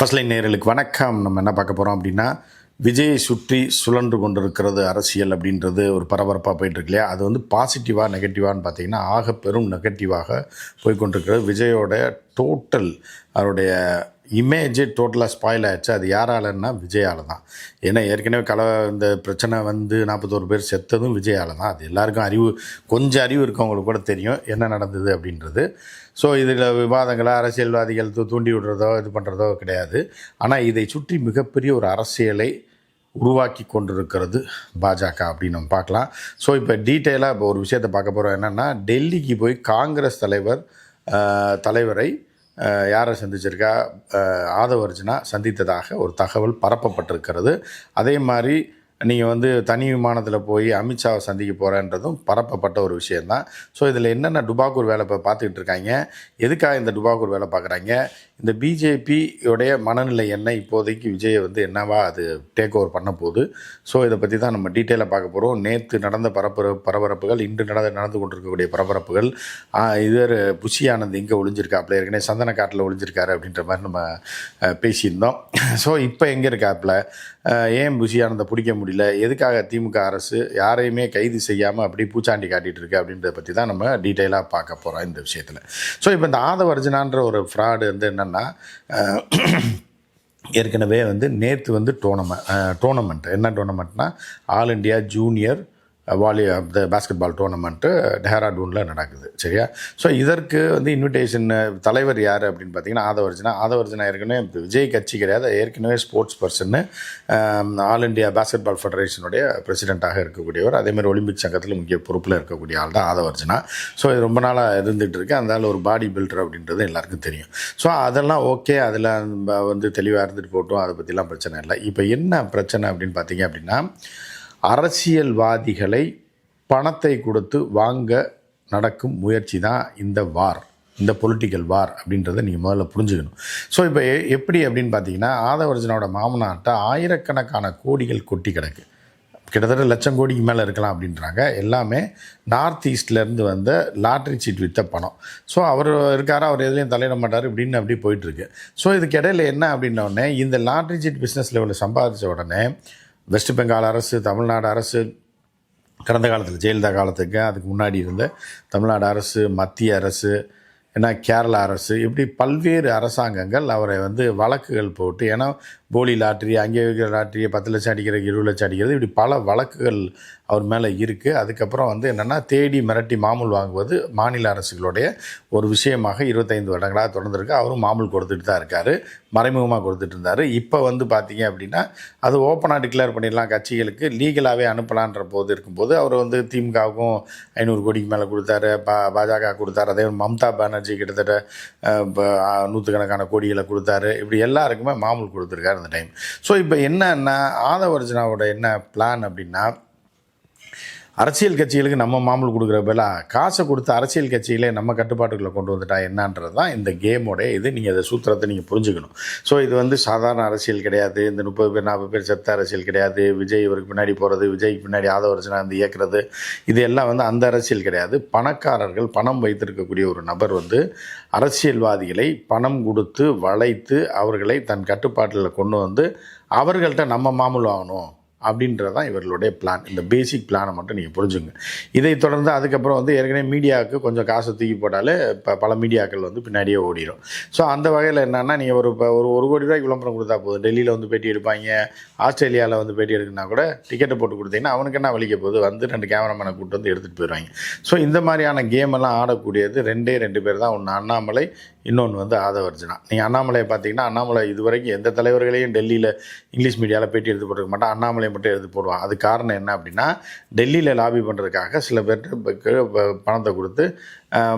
First line நேர்களுக்கு வணக்கம். நம்ம என்ன பார்க்க போகிறோம் அப்படின்னா விஜயை சுற்றி சுழன்று கொண்டிருக்கிறது அரசியல் அப்படின்றது ஒரு பரபரப்பாக போயிட்டுருக்கு இல்லையா அது வந்து பாசிட்டிவாக நெகட்டிவான்னு பார்த்தீங்கன்னா ஆக பெரும் நெகட்டிவாக போய்கொண்டிருக்கிறது விஜயோட டோட்டல் அவருடைய இமேஜ் டோட்டலாக ஸ்பாயில் ஆயிடுச்சு. அது யாராலன்னா விஜயால தான் ஏன்னா ஏற்கனவே கல இந்த பிரச்சனை வந்து நாற்பத்தோரு பேர் செத்ததும் விஜயால தான் அது எல்லாருக்கும் அறிவு கொஞ்சம் அறிவு இருக்கவங்களுக்கு கூட தெரியும் என்ன நடந்தது அப்படின்றது. ஸோ இதில் விவாதங்களை அரசியல்வாதிகள் தூண்டி விடுறதோ இது பண்ணுறதோ கிடையாது. ஆனால் இதை சுற்றி மிகப்பெரிய ஒரு அரசியலை உருவாக்கி கொண்டிருக்கிறது பாஜக அப்படின்னு நம்ம பார்க்கலாம். ஸோ இப்போ டீட்டெயிலாக இப்போ ஒரு விஷயத்தை பார்க்க போகிறோம் என்னென்னா டெல்லிக்கு போய் காங்கிரஸ் தலைவர் தலைவரை யாரை சந்திச்சிருக்கா? ஆதவர்ஜனா ஆதவ அர்ஜுனா சந்தித்ததாக ஒரு தகவல் பரப்பப்பட்டிருக்கிறது. அதே மாதிரி நீங்கள் வந்து தனி விமானத்தில் போய் அமித்ஷாவை சந்திக்க போகிறேன்றதும் பரப்பப்பட்ட ஒரு விஷயந்தான் ஸோ இதில் என்னென்ன டுபாக்கூர் வேலை இப்போ பார்த்துக்கிட்டு இருக்காங்க எதுக்காக இந்த டுபாக்கூர் வேலை பார்க்குறாங்க? இந்த பிஜேபியோடைய மனநிலை என்ன? இப்போதைக்கு விஜயை வந்து என்னவா அது டேக் ஓவர் பண்ண போகுது? ஸோ இதை பற்றி தான் நம்ம டீட்டெயிலாக பார்க்க போகிறோம் நேற்று நடந்த பரப்பர பரபரப்புகள் இன்று நடந்து நடந்து கொண்டிருக்கக்கூடிய பரபரப்புகள் இது புஷி ஆனந்த் இங்கே ஒளிஞ்சிருக்காப்புல ஏற்கனவே சந்தன காட்டில் ஒளிஞ்சிருக்காரு அப்படின்ற மாதிரி நம்ம பேசியிருந்தோம். ஸோ இப்போ எங்கே இருக்காப்புல ஏன் புஷி ஆனந்தை பிடிக்க முடியல. எதுக்காக திமுக அரசு யாரையுமே கைது செய்யாமல் அப்படி பூச்சாண்டி காட்டிட்டு இருக்கு அப்படின்றத பற்றி தான் நம்ம டீட்டெயிலாக பார்க்க போகிறோம் இந்த விஷயத்தில். ஸோ இப்போ இந்த ஆதவர்ஜனான்ற ஒரு ஃப்ராடு வந்து என்னென்னா ஏற்கனவே வந்து நேற்று வந்து டோர்னமெண்ட் டோர்னமெண்ட் என்ன டோர்னமெண்ட்னா all India junior volley the basketball tournament டெஹராடூனில் நடக்குது சரியா? ஸோ இதற்கு வந்து இன்விடேஷன் தலைவர் யார் அப்படின்னு பார்த்தீங்கன்னா ஆதவர்ஜனா. ஆதவர்ஜனா ஏற்கனவே விஜய் கட்சி கிடையாது. ஏற்கனவே ஸ்போர்ட்ஸ் பர்சன்னு ஆல் இண்டியா பாஸ்கெட்பால் ஃபெடரேஷனுடைய பிரசிடெண்ட்டாக இருக்கக்கூடியவர். அதேமாதிரி ஒலிம்பிக் சங்கத்தில் முக்கிய பொறுப்பில் இருக்கக்கூடிய ஆள் தான் ஆதவர்ஜனா. ஸோ இது ரொம்ப நாளாக இருந்துகிட்டு இருக்கு. அதனால் ஒரு பாடி பில்டர் அப்படின்றது எல்லாருக்கும் தெரியும். ஸோ அதெல்லாம் ஓகே அதில் வந்து தெளிவாக இருந்துட்டு போட்டோம். அதை பற்றிலாம் பிரச்சனை இல்லை. இப்போ என்ன பிரச்சனை அப்படின்னு பார்த்தீங்க அப்படின்னா அரசியல்வாதிகளை பணத்தை கொடுத்து வாங்க நடக்கும் முயற்சி தான் இந்த வார் இந்த பொலிட்டிக்கல் வார் அப்படின்றத நீங்கள் முதல்ல புரிஞ்சுக்கணும். ஸோ இப்போ எ- எப்படி அப்படின்னு பார்த்தீங்கன்னா ஆதவர்ஜனோட மாமனார்ட்ட ஆயிரக்கணக்கான கோடிகள் கொட்டி கிடக்கு. கிட்டத்தட்ட லட்சம் கோடிக்கு மேலே இருக்கலாம் அப்படின்றாங்க. எல்லாமே நார்த் ஈஸ்ட்லேருந்து வந்த லாட்ரி சீட் வித்த பணம். ஸோ அவர் இருக்காரு? அவர் எதுலேயும் தலையிட மாட்டார். இப்படின்னு அப்படி போயிட்டுருக்கு ஸோ இதுக்கு இடையில என்ன அப்படின்னோடனே இந்த லாட்ரி சீட் பிஸ்னஸில் இவ்வளோ சம்பாதிச்ச உடனே வெஸ்ட் பெங்கால் அரசு தமிழ்நாடு அரசு கடந்த காலத்தில் ஜெயலலிதா காலத்துக்கு அதுக்கு முன்னாடி இருந்த தமிழ்நாடு அரசு மத்திய அரசு ஏன்னா கேரளா அரசு இப்படி பல்வேறு அரசாங்கங்கள் அவரை வந்து வழக்குகள் போட்டு ஏன்னா போலி லாட்ரி அங்கே இருக்கிற லாட்ரியை பத்து லட்சம் அடிக்கிறது இருபது லட்சம் அடிக்கிறது இப்படி பல வழக்குகள் அவர் மேலே இருக்குது அதுக்கப்புறம் வந்து என்னென்னா தேடி மிரட்டி மாமூல் வாங்குவது மாநில அரசுகளுடைய ஒரு விஷயமாக இருபத்தைந்து வருடங்களாக தொடர்ந்துருக்கு. அவரும் மாமூல் கொடுத்துட்டு தான் இருக்கார் மறைமுகமாக கொடுத்துட்டு இருந்தார். இப்போ வந்து பார்த்தீங்க அப்படின்னா அது ஓப்பனாக டிக்ளேர் பண்ணிடலாம் கட்சிகளுக்கு. லீகலாகவே அனுப்பலான்ற போது இருக்கும்போது அவர் வந்து திமுகவுக்கும் ஐநூறு கோடிக்கு மேலே கொடுத்தாரு பா பாஜக கொடுத்தாரு. அதே மம்தா பானர்ஜி கிட்டத்தட்ட நூற்றுக்கணக்கான கோடிகளை கொடுத்தாரு. இப்படி எல்லாருக்குமே மாமூல் கொடுத்துருக்காரு அந்த டைம் ஸோ இப்போ என்னன்னா ஆதவர்ஜனாவோட என்ன பிளான் அப்படின்னா அரசியல் கட்சிகளுக்கு நம்ம மாமூல் கொடுக்குற பேலா காசை கொடுத்து அரசியல் கட்சிகளே நம்ம கட்டுப்பாட்டுக்குள்ளே கொண்டு வந்துட்டா என்னன்றது தான் இந்த கேமோடைய இது. நீங்கள் அதை சூத்திரத்தை நீங்கள் புரிஞ்சுக்கணும். ஸோ இது வந்து சாதாரண அரசியல் கிடையாது. இந்த முப்பது பேர் நாற்பது பேர் செத்த அரசியல் கிடையாது. விஜய் இவருக்கு பின்னாடி போகிறது விஜய்க்கு பின்னாடி ஆதவர்ஜனா வந்து இயக்குறது இது எல்லாம் வந்து அந்த அரசியல் கிடையாது. பணக்காரர்கள் பணம் வைத்திருக்கக்கூடிய ஒரு நபர் வந்து அரசியல்வாதிகளை பணம் கொடுத்து வளைத்து அவர்களை தன் கட்டுப்பாட்டில் கொண்டு வந்து அவர்கள்ட்ட நம்ம மாமூல் வாங்கணும். அப்படின்றது தான் இவர்களுடைய பிளான் இந்த பேசிக் பிளானை மட்டும் நீங்கள் புரிஞ்சுங்க. இதை தொடர்ந்து அதுக்கப்புறம் வந்து ஏற்கனவே மீடியாவுக்கு கொஞ்சம் காசை தூக்கி போட்டாலே இப்போ பல மீடியாக்கள் வந்து பின்னாடியே ஓடிடும் ஸோ அந்த வகையில் என்னென்னா நீங்கள் ஒரு இப்போ ஒரு ஒரு கோடி ரூபாய்க்கு விளம்பரம் கொடுத்தா போதும். டெல்லியில் வந்து பேட்டி எடுப்பாங்க. ஆஸ்திரேலியாவில் வந்து பேட்டி எடுக்குன்னா கூட டிக்கெட்டை போட்டு கொடுத்தீங்கன்னா அவனுக்கு என்ன வலிக்க போகுது? வந்து ரெண்டு கேமராமேனை கூப்பிட்டு வந்து எடுத்துகிட்டு போயிடுவாங்க. ஸோ இந்த மாதிரியான கேம் எல்லாம் ஆடக்கூடியது ரெண்டே ரெண்டு பேர் தான். ஒன்று அண்ணாமலை இன்னொன்று வந்து ஆதவர்ஜனா. நீங்கள் அண்ணாமலையை பார்த்தீங்கன்னா அண்ணாமலை இதுவரைக்கும் எந்த தலைவர்களையும் டெல்லியில் இங்கிலீஷ் மீடியாவில் பேட்டி எடுத்து போட்டிருக்க மாட்டான். அண்ணாமலை மட்டும் எடுத்து போடுவான். அது காரணம் என்ன அப்படின்னா டெல்லியில் லாபி பண்ணுறதுக்காக சில பேர்கிட்ட பணத்தை கொடுத்து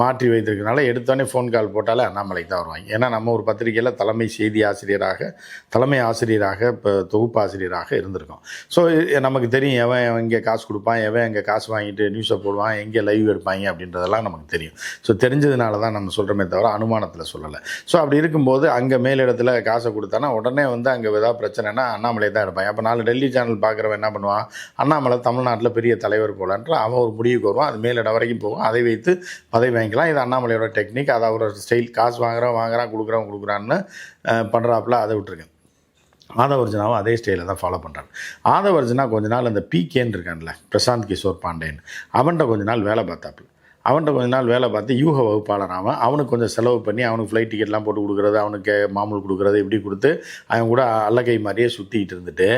மாற்றி வைத்திருக்கனால எடுத்தோடனே ஃபோன் கால் போட்டாலே அண்ணாமலைக்கு தான் வருவாங்க. ஏன்னா நம்ம ஒரு பத்திரிகையில் தலைமை செய்தி ஆசிரியராக தலைமை ஆசிரியராக இப்போ தொகுப்பு ஆசிரியராக இருந்திருக்கோம். ஸோ நமக்கு தெரியும் எவன் இங்கே காசு கொடுப்பான் எவன் எங்கே காசு வாங்கிட்டு நியூஸை போடுவான் எங்கே லைவ் எடுப்பாங்க அப்படின்றதெல்லாம் நமக்கு தெரியும். ஸோ தெரிஞ்சதுனால தான் நம்ம சொல்கிறோமே தவிர அனுமானத்தில் சொல்லலை. ஸோ அப்படி இருக்கும்போது அங்கே மேலிடத்தில் காசை கொடுத்தானா உடனே வந்து அங்கே ஏதாவது பிரச்சனைனா அண்ணாமலை தான் எடுப்பாங்க. அப்போ நாலு டெல்லி சேனல் பார்க்குறவன் என்ன பண்ணுவான்? அண்ணாமலை தமிழ்நாட்டில் பெரிய தலைவர் போலான்ற அவன் ஒரு முடிவுக்கு வருவான். அது மேலிடம் வரைக்கும் போகும். அதை வைத்து பதவி வாங்கிக்கலாம். இது அண்ணாமலையோட டெக்னிக் அது அவரோட ஸ்டைல் காசு வாங்குறான் வாங்குறான் கொடுக்குறான் கொடுக்குறான்னு பண்ணுறாப்புல அதை விட்டுருங்க. ஆதவர்ஜனாவும் அதே ஸ்டைலில் தான் ஃபாலோ பண்ணுறாங்க ஆதவர்ஜனா கொஞ்ச நாள் அந்த பிகேன்னு இருக்கான்ல பிரசாந்த் கிஷோர் பாண்டேன்னு. அவன்கிட்ட கொஞ்ச நாள் வேலை பார்த்தாப்புல. அவன்கிட்ட கொஞ்ச நாள் வேலை பார்த்து யூக வகுப்பாளர் அவன். அவனுக்கு கொஞ்சம் செலவு பண்ணி அவனுக்கு ஃப்ளைட் டிக்கெட்லாம் போட்டு கொடுக்குறது அவனுக்கு மாமூல் கொடுக்குறது இப்படி கொடுத்து அவன் கூட அல்லகை மாதிரியே சுற்றிக்கிட்டு இருந்துட்டு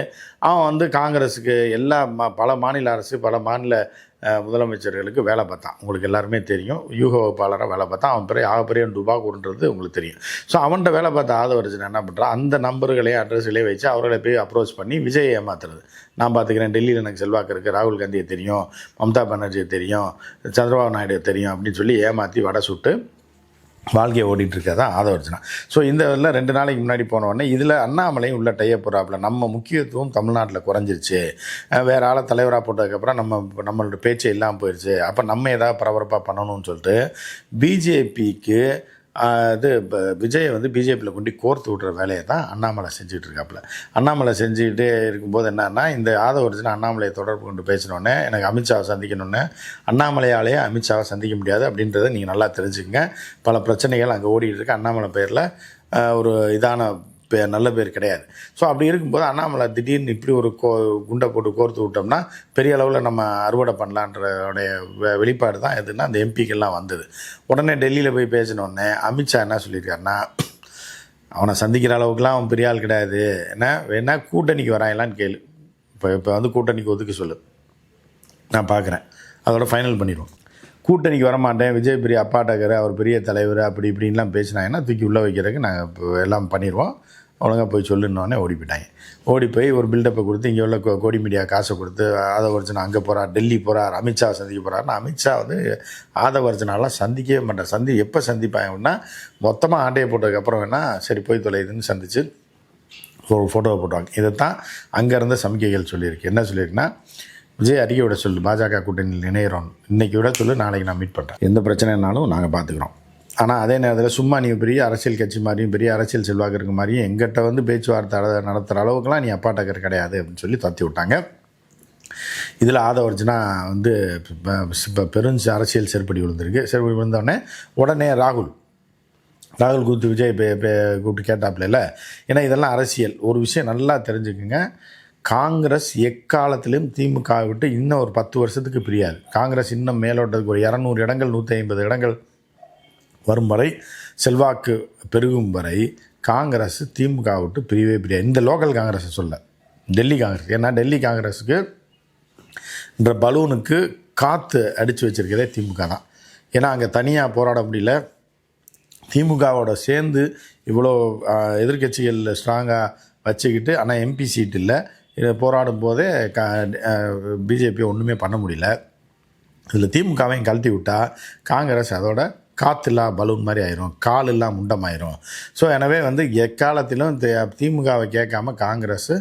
அவன் வந்து காங்கிரஸுக்கு எல்லா ம பல மாநில அரசு பல மாநில முதலமைச்சர்களுக்கு வேலை பார்த்தான் உங்களுக்கு எல்லாருமே தெரியும். யூக வகுப்பாளராக வேலை பார்த்தான் அவன் பெரிய ஆகப்பெரிய டுபாக்கூர்ன்றது உங்களுக்கு தெரியும். ஸோ அவன்கிட்ட வேலை பார்த்த ஆதவர்ஜன் என்ன பண்ணுறான் அந்த நம்பர்களையும் அட்ரஸ்களையும் வச்சு அவர்களை போய் அப்ரோச் பண்ணி விஜயை ஏமாத்துறது. நான் பார்த்துக்கிறேன் டெல்லியில் எனக்கு செல்வாக்கு இருக்குது ராகுல் காந்தியை தெரியும். மம்தா பானர்ஜியை தெரியும். சந்திரபாபு நாயுடு தெரியும் அப்படின்னு சொல்லி ஏமாற்றி வடை சுட்டு வாழ்க்கையை ஓடிட்டுருக்கா தான் ஆதவர்ஜனா ஸோ இந்த இதில் ரெண்டு நாளைக்கு முன்னாடி போன இதில் அண்ணாமலையும் உள்ள டைய போகிறாப்புல நம்ம முக்கியத்துவம் தமிழ்நாட்டில் குறைஞ்சிருச்சு. வேறு வேற ஆளை தலைவராக போட்டதுக்கப்புறம் நம்ம நம்மளோட பேச்சே இல்லாமல் போயிடுச்சு அப்போ நம்ம ஏதாவது பரபரப்பாக பண்ணணும்னு சொல்லிட்டு பிஜேபிக்கு இது ப- விஜயை வந்து பிஜேபியில் கொண்டு கோர்த்து விட்ற வேலையை தான் அண்ணாமலை செஞ்சுட்டு இருக்காப்புல அண்ணாமலை செஞ்சுக்கிட்டே இருக்கும்போது என்னன்னா இந்த ஆதவர்ஜன் அண்ணாமலையை தொடர்பு கொண்டு பேசினோடனே எனக்கு அமித்ஷாவை சந்திக்கணுன்னு அண்ணாமலையாலேயே அமித்ஷாவை சந்திக்க முடியாது அப்படின்றத நீங்கள் நல்லா தெரிஞ்சுக்கங்க. பல பிரச்சனைகள் அங்கே ஓடிட்டு இருக்கு. அண்ணாமலை பேரில் ஒரு இதான நல்ல பேர் கிடையாது. ஸோ அப்படி இருக்கும்போது அண்ணாமலை திடீர்னு இப்படி ஒரு கோ குண்டை போட்டு கோர்த்து விட்டோம்னா பெரிய அளவில் நம்ம அறுவடை பண்ணலான்றடைய வெ- வெளிப்பாடு தான் எதுன்னா அந்த எம்பிக்கெல்லாம் வந்தது. உடனே டெல்லியில் போய் பேசினோடனே அமித்ஷா என்ன சொல்லியிருக்காருன்னா அவனை சந்திக்கிற அளவுக்குலாம் அவன் பெரிய ஆள் கிடையாது. என்ன? வேணா கூட்டணிக்கு வராங்களான்னு கேளு. இப்போ இப்போ வந்து கூட்டணிக்கு ஒதுக்க சொல்லு. நான் பார்க்குறேன் அதோட ஃபைனல் பண்ணிடுவோம். கூட்டணிக்கு வரமாட்டேன். விஜய் பெரிய அப்பாட்டகர் அவர் பெரிய தலைவர் அப்படி இப்படின்லாம் பேசினாங்கன்னா தூக்கி உள்ளே வைக்கிறதுக்கு நாங்கள் இப்போ எல்லாம் பண்ணிடுவோம். ஒழுங்காக போய் சொல்லுன்னொடனே ஓடி போயிட்டாங்க ஓடி போய் ஒரு பில்டப்பை கொடுத்து இங்கே உள்ள கோடி மீடியா காசை கொடுத்து ஆதவர்ஜனா அங்கே போகிறார் டெல்லி போகிறார் அமித்ஷா சந்திக்க போகிறாருன்னா அமித்ஷா வந்து ஆதவர்ஜனாலாம் சந்திக்கவே மாட்டேன் சந்தி எப்போ சந்திப்பாங்க அப்படின்னா மொத்தமாக ஆண்டையை போட்டதுக்கப்புறம் வேணால் சரி போய் தொலைதுன்னு சந்தித்து ஒரு ஃபோட்டோவை போட்டுவாங்க. இதைத்தான் அங்கேருந்த சமிக்கைகள் சொல்லியிருக்கு. என்ன சொல்லியிருக்குன்னா விஜய் அறிக்கை விட சொல்லு பாஜக கூட்டணியில் இணையிறோம். இன்றைக்கி விட சொல்லு நாளைக்கு நான் மீட் பண்ணுறேன் எந்த பிரச்சனைனாலும் நாங்கள் பார்த்துக்குறோம் ஆனால் அதே நேரத்தில் சும்மா நீ பெரிய அரசியல் கட்சி மாதிரியும் பெரிய அரசியல் செல்வாக்கு இருக்க மாதிரியும் எங்கிட்ட வந்து பேச்சுவார்த்தை நடத்துகிற அளவுக்குலாம் நீ அப்பாட்டக்கர் கிடையாது அப்படின்னு சொல்லி தத்தி விட்டாங்க. இதில் ஆதவர்ஜனா வந்து இப்போ பெரும் அரசியல் செருப்படி விழுந்திருக்கு. செருப்படி விழுந்தோடனே உடனே ராகுல். ராகுல் கூத்து விஜய் பே பே கூப்பிட்டு கேட்டாப்ல இல்லை ஏன்னா இதெல்லாம் அரசியல். ஒரு விஷயம் நல்லா தெரிஞ்சுக்குங்க. காங்கிரஸ் எக்காலத்திலும் திமுக விட்டு இன்னும் ஒரு பத்து வருஷத்துக்கு பிரியாது. காங்கிரஸ் இன்னும் மேலோட்டத்துக்கு ஒரு இரநூறு இடங்கள் நூற்றி ஐம்பது இடங்கள் வரும் வரை செல்வாக்கு பெருகும் வரை காங்கிரஸ் திமுக விட்டு பிரியவே பிரியா இந்த லோக்கல் காங்கிரஸை சொல்ல. டெல்லி காங்கிரஸ். ஏன்னா டெல்லி காங்கிரஸுக்கு என்ற பலூனுக்கு காற்று அடித்து வச்சிருக்கிறதே திமுக தான். ஏன்னா அங்கே தனியாக போராட முடியல. திமுகவோட சேர்ந்து இவ்வளோ எதிர்கட்சிகள் ஸ்ட்ராங்காக வச்சுக்கிட்டு ஆனால் எம்பி சீட் இல்லை. இதை போராடும் போதே க பிஜேபி ஒன்றுமே பண்ண முடியல. இதில் திமுகவையும் கழட்டி விட்டால் காங்கிரஸ் அதோட காத்தில்லா பலூன் மாதிரி ஆயிரும் கால் இல்லா முண்டமாயிரும். ஸோ எனவே வந்து எக்காலத்திலும் திமுகவை கேட்காம காங்கிரஸ்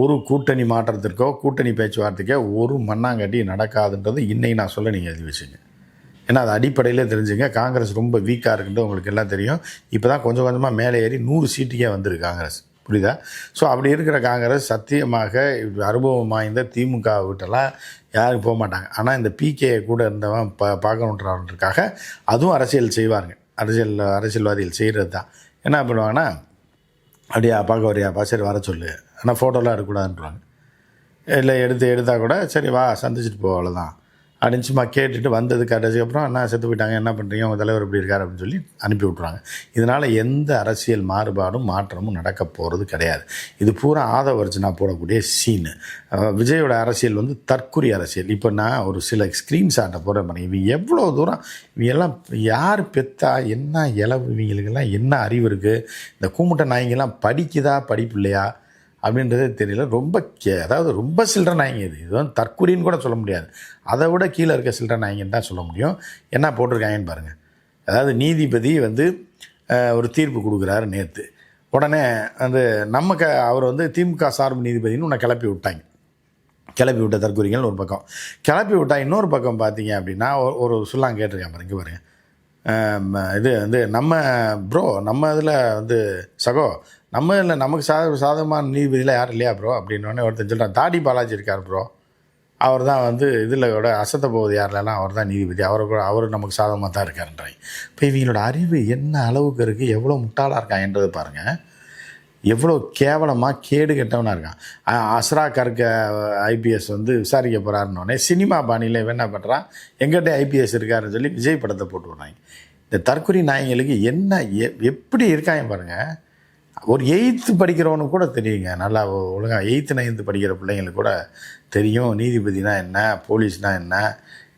ஒரு கூட்டணி மாற்றத்திற்கோ கூட்டணி பேச்சுவார்த்தைக்கோ ஒரு மண்ணாங்கட்டி நடக்காதுன்றது இன்னைக்கு நான் சொல்ல நீங்கள் எழுதி வச்சுங்க. ஏன்னா அது அடிப்படையிலே தெரிஞ்சுங்க காங்கிரஸ் ரொம்ப வீக்காக இருக்குன்றது உங்களுக்கு எல்லாம் தெரியும். இப்போ தான் கொஞ்சம் கொஞ்சமாக மேலே ஏறி நூறு சீட்டுக்கே வந்திருக்கு காங்கிரஸ். புரியுதா? ஸோ அப்படி இருக்கிற காங்கிரஸ் சத்தியமாக அனுபவம் வாய்ந்த திமுக விட்டெல்லாம் யாரும் போக மாட்டாங்க. ஆனால் இந்த பிகே கூட இருந்தவன் ப பார்க்கணுன்றதுக்காக அதுவும் அரசியல் செய்வாங்க அரசியல் அரசியல்வாதிகள் செய்கிறது தான். என்ன பண்ணுவாங்கன்னா அப்படியா பார்க்க வரியாப்பா சரி வர சொல்லு. ஆனால் ஃபோட்டோலாம் எடுக்கக்கூடாதுன்றாங்க இல்லை எடுத்து எடுத்தால் கூட சரி வா சந்திச்சுட்டு போ அவ்வளோதான் அப்படின்னு சும்மா கேட்டுட்டு வந்தது கடைசிக்கப்புறம் என்ன செத்து போயிட்டாங்க என்ன பண்ணுறீங்க உங்கள் தலைவர் இப்படி இருக்கார் அப்படின்னு சொல்லி அனுப்பி விட்ருவாங்க இதனால் எந்த அரசியல் மாறுபாடும் மாற்றமும் நடக்க போகிறது கிடையாது. இது பூரா ஆதவர்ஜனா போடக்கூடிய சீனு விஜயோட அரசியல் வந்து தற்குறி அரசியல். இப்போ நான் ஒரு சில ஸ்க்ரீன்ஷாட்டை போடுறேன் பாருங்க. இவங்க எவ்வளோ தூரம் இவங்க எல்லாம் யார் பெத்தா என்ன இளவு இவங்களுக்கெல்லாம் என்ன அறிவு இருக்குது இந்த கூமுட்டை நாய்ங்கெல்லாம் படிக்குதா படிப்பு இல்லையா? அப்படின்றதே தெரியல. ரொம்ப கே அதாவது ரொம்ப சில்லற நாய்ங்க இது. இது வந்து தற்கொலின்னு கூட சொல்ல முடியாது. அதை விட கீழே இருக்க சில்லற நாய்ங்கன்னு தான் சொல்ல முடியும். என்ன போட்டிருக்காங்கன்னு பாருங்கள் அதாவது நீதிபதி வந்து ஒரு தீர்ப்பு கொடுக்குறாரு நேற்று உடனே வந்து நம்ம க அவர் வந்து திமுக சார்பு நீதிபதினு உன்னை கிளப்பி விட்டாங்க. கிளப்பி விட்ட தற்கொலைகள் ஒரு பக்கம். கிளப்பி விட்டா இன்னொரு பக்கம் பார்த்தீங்க அப்படின்னா ஒரு- ஒரு சொல்லாம் கேட்டிருக்கேன் பாருங்க இங்கே இது வந்து நம்ம ப்ரோ நம்ம இதில் வந்து சகோ நம்ம இல்லை நமக்கு சாத சாதகமான நீதிபதியில் யாரும் இல்லையா ப்ரோ அப்படின்னோடனே ஒருத்தன் சொல்கிறான் தாடி பாலாஜி இருக்கார் ப்ரோ அவர் தான் வந்து இதில் கூட அசத்த போவது யாரிலலாம் அவர் தான் நீதிபதி. அவரை கூட அவர் நமக்கு சாதகமாக தான் இருக்காருன்றாங்க இப்போ இவங்களோட அறிவு என்ன அளவுக்கு இருக்குது எவ்வளோ முட்டாளாக இருக்காங்கன்றது பாருங்கள் எவ்வளோ கேவலமாக கேடு கெட்டவனாக இருக்கான். அஸ்ரா கற்க ஐபிஎஸ் வந்து விசாரிக்க போகிறாருன்னொடனே சினிமா பாணியில் இவன் என்ன பண்ணுறான் எங்கிட்ட ஐபிஎஸ் இருக்காருன்னு சொல்லி விஜய் படத்தை போட்டு விட்றாங்க. இந்த தற்கொலை நாயங்களுக்கு என்ன எ- எப்படி இருக்காங்க பாருங்கள் ஒரு எயித்து படிக்கிறவனுக்கு கூட தெரியுங்க. நல்லா ஒழுங்காக எயித்து நைன்த்து படிக்கிற பிள்ளைங்களுக்கு கூட தெரியும். நீதிபதினா என்ன? போலீஸ்னால் என்ன?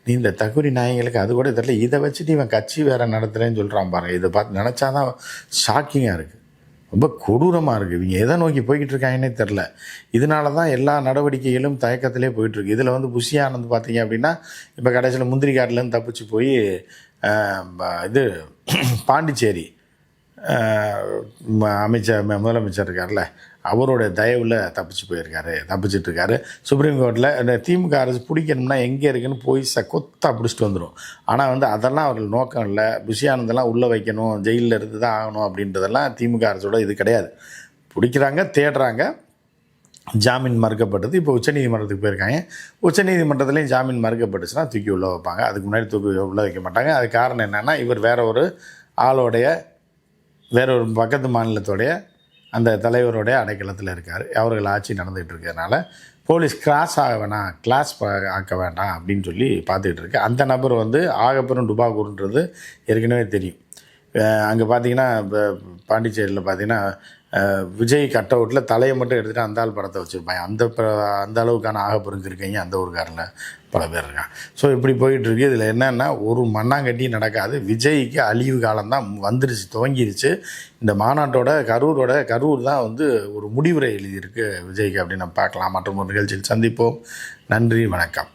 நீ இந்த தகுதி நாயங்களுக்கு அது கூட தெரியல. இதை வச்சுட்டு இவன் கட்சி வேறு நடத்துகிறேன்னு சொல்கிறான் பாருங்க. இதை பார்த்து நினச்சா தான் ஷாக்கிங்காக இருக்குது ரொம்ப கொடூரமாக இருக்குது இவங்க எதை நோக்கி போய்கிட்டு இருக்காங்கன்னே தெரில இதனால தான் எல்லா நடவடிக்கைகளும் தயக்கத்திலே போயிட்டுருக்கு. இதில் வந்து புஷி ஆனந்த் பார்த்தீங்க அப்படின்னா இப்போ கடைசியில் முந்திரி காட்டிலேருந்து தப்பிச்சு போய் இது பாண்டிச்சேரி. அமைச்சர் முதலமைச்சர் இருக்கார்ல அவரோட தயவில் தப்பிச்சு போயிருக்காரு தப்பிச்சிட்டு இருக்காரு. சுப்ரீம் கோர்ட்டில் இந்த திமுக அரசு பிடிக்கணும்னா எங்கே இருக்குன்னு போய் ச கொத்தா பிடிச்சிட்டு வந்துடும் ஆனால் வந்து அதெல்லாம் அவர்கள் நோக்கம் இல்லை. புஷியானந்தெல்லாம் உள்ளே வைக்கணும் ஜெயிலில் இருந்து தான் ஆகணும் அப்படின்றதெல்லாம் திமுக அரசோட இது கிடையாது. பிடிக்கிறாங்க தேடுறாங்க. ஜாமீன் மறுக்கப்பட்டது. இப்போ உச்சநீதிமன்றத்துக்கு போயிருக்காங்க. உச்சநீதிமன்றத்துலேயும் ஜாமீன் மறுக்கப்பட்டுச்சுன்னா தூக்கி உள்ளே வைப்பாங்க. அதுக்கு முன்னாடி தூக்கி உள்ளே வைக்க மாட்டாங்க. அது காரணம் என்னென்னா இவர் வேற ஒரு ஆளோடைய வேற ஒரு பக்கத்து மாநிலத்துடைய அந்த தலைவருடைய அடைக்கலத்தில் இருக்கார். அவர்கள் ஆட்சி நடந்துகிட்டு இருக்கிறதுனால போலீஸ் கிராஸ் ஆக வேணாம் கிளாஸ் ஆக்க வேண்டாம் அப்படின்னு சொல்லி பார்த்துக்கிட்டு இருக்கு அந்த நபர் வந்து ஆகப்பெரும் டுபாகூர்ன்றது ஏற்கனவே தெரியும். அங்கே பார்த்தீங்கன்னா இப்போ பாண்டிச்சேரியில் பார்த்தீங்கன்னா விஜய் கட் அவுட்டில் தலையை மட்டும் எடுத்துகிட்டு அந்த ஆள் படத்தை வச்சுருப்பாங்க அந்த ப- அந்த அளவுக்கான ஆக இருக்கீங்க அந்த ஊருக்காரில் பல பேர் இருக்காங்க. ஸோ இப்படி போயிட்டுருக்கு. இதில் என்னென்னா ஒரு மண்ணாங்கட்டி நடக்காது. விஜய்க்கு அழிவு காலம் தான் வந்துருச்சு துவங்கிருச்சு. இந்த மாநாட்டோட கரூரோட கரூர் தான் வந்து ஒரு முடிவுரை எழுதியிருக்கு விஜய்க்கு அப்படின்னு நம்ம பார்க்கலாம். மற்றும் ஒரு நிகழ்ச்சியில் சந்திப்போம். நன்றி வணக்கம்.